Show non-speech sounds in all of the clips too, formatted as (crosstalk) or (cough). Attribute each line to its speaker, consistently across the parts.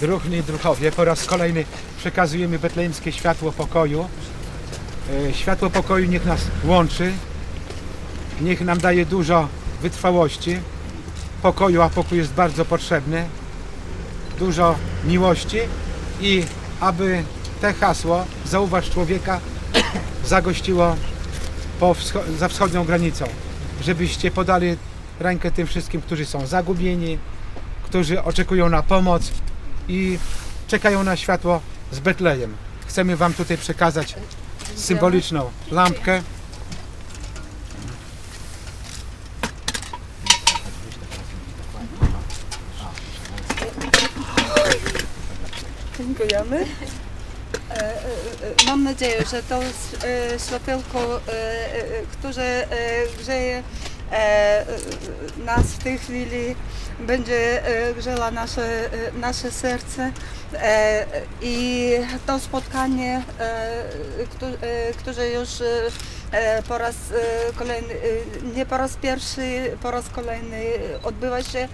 Speaker 1: Druhny i druchowie, po raz kolejny przekazujemy betlejemskie światło pokoju. E, Światło pokoju niech nas łączy, niech nam daje dużo wytrwałości, pokoju, a pokój jest bardzo potrzebny, dużo miłości i aby te hasło zauważ człowieka (coughs) zagościło wscho- za wschodnią granicą, żebyście podali rękę tym wszystkim, którzy są zagubieni, którzy oczekują na pomoc i czekają na światło z Betlejem. Chcemy Wam tutaj przekazać symboliczną lampkę.
Speaker 2: Dziękujemy. E, e, e, Mam nadzieję, że to światełko, które grzeje nas w tej chwili, będzie e, grzela nasze, e, nasze serce. E, i to spotkanie, e, któ- e, które już e, e, po raz e, kolejny, e, nie po raz pierwszy, po raz kolejny odbywa się,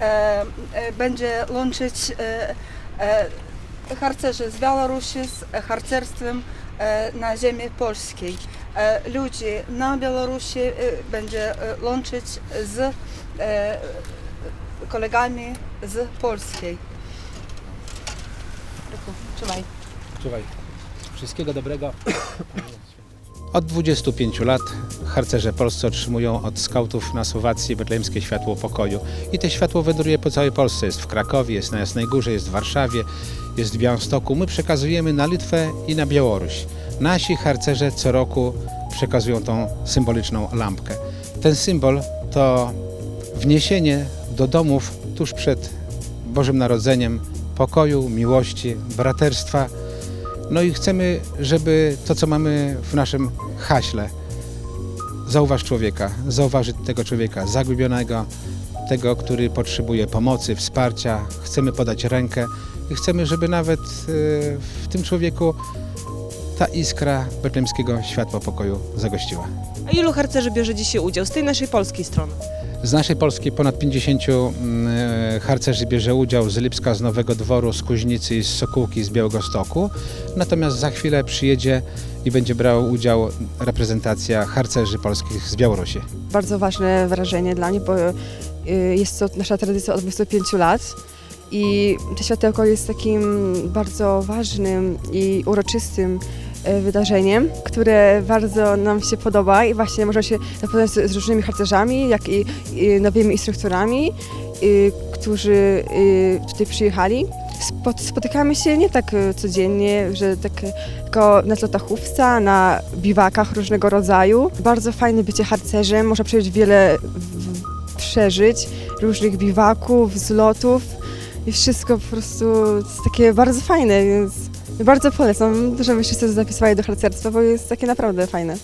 Speaker 2: e, e, będzie łączyć e, e, harcerzy z Białorusi z harcerstwem e, na ziemi polskiej. E, Ludzi na Białorusi e, będzie e, łączyć z e, kolegami z Polskiej. Trzymaj.
Speaker 1: Czuwaj. Wszystkiego dobrego. (coughs) Od 25 lat harcerze polscy otrzymują od skautów na Słowacji betlejemskie światło pokoju. I to światło wędruje po całej Polsce. Jest w Krakowie, jest na Jasnej Górze, jest w Warszawie, jest w Białymstoku. My przekazujemy na Litwę i na Białoruś. Nasi harcerze co roku przekazują tą symboliczną lampkę. Ten symbol to wniesienie do domów tuż przed Bożym Narodzeniem pokoju, miłości, braterstwa. No i chcemy, żeby to, co mamy w naszym haśle, zauważ człowieka, zauważyć tego człowieka zagubionego, tego, który potrzebuje pomocy, wsparcia. Chcemy podać rękę i chcemy, żeby nawet e, w tym człowieku ta iskra betlejemskiego światła pokoju zagościła.
Speaker 3: A ilu harcerzy bierze dzisiaj udział z tej naszej polskiej strony?
Speaker 1: Z naszej Polski ponad 50 mm, e, harcerzy bierze udział z Lipska, z Nowego Dworu, z Kuźnicy, z Sokółki, z Białegostoku. Natomiast za chwilę przyjedzie i będzie brał udział reprezentacja harcerzy polskich z Białorusi.
Speaker 4: bardzo ważne wrażenie dla mnie, bo y, jest to nasza tradycja od 25 lat i to światełko jest takim bardzo ważnym i uroczystym wydarzeniem, które bardzo nam się podoba i właśnie można się zapoznać z z różnymi harcerzami, jak i, i nowymi instruktorami, y, którzy y, tutaj przyjechali. Spot- Spotykamy się nie tak y, codziennie, że tak y, tylko na zlotachówce, na biwakach różnego rodzaju. Bardzo fajne bycie harcerzem, można przeżyć wiele w- przeżyć, różnych biwaków, zlotów i wszystko po prostu jest takie bardzo fajne, więc bardzo polecam, żeby wszyscy zapisywali do harcerstwa, bo jest takie naprawdę fajne.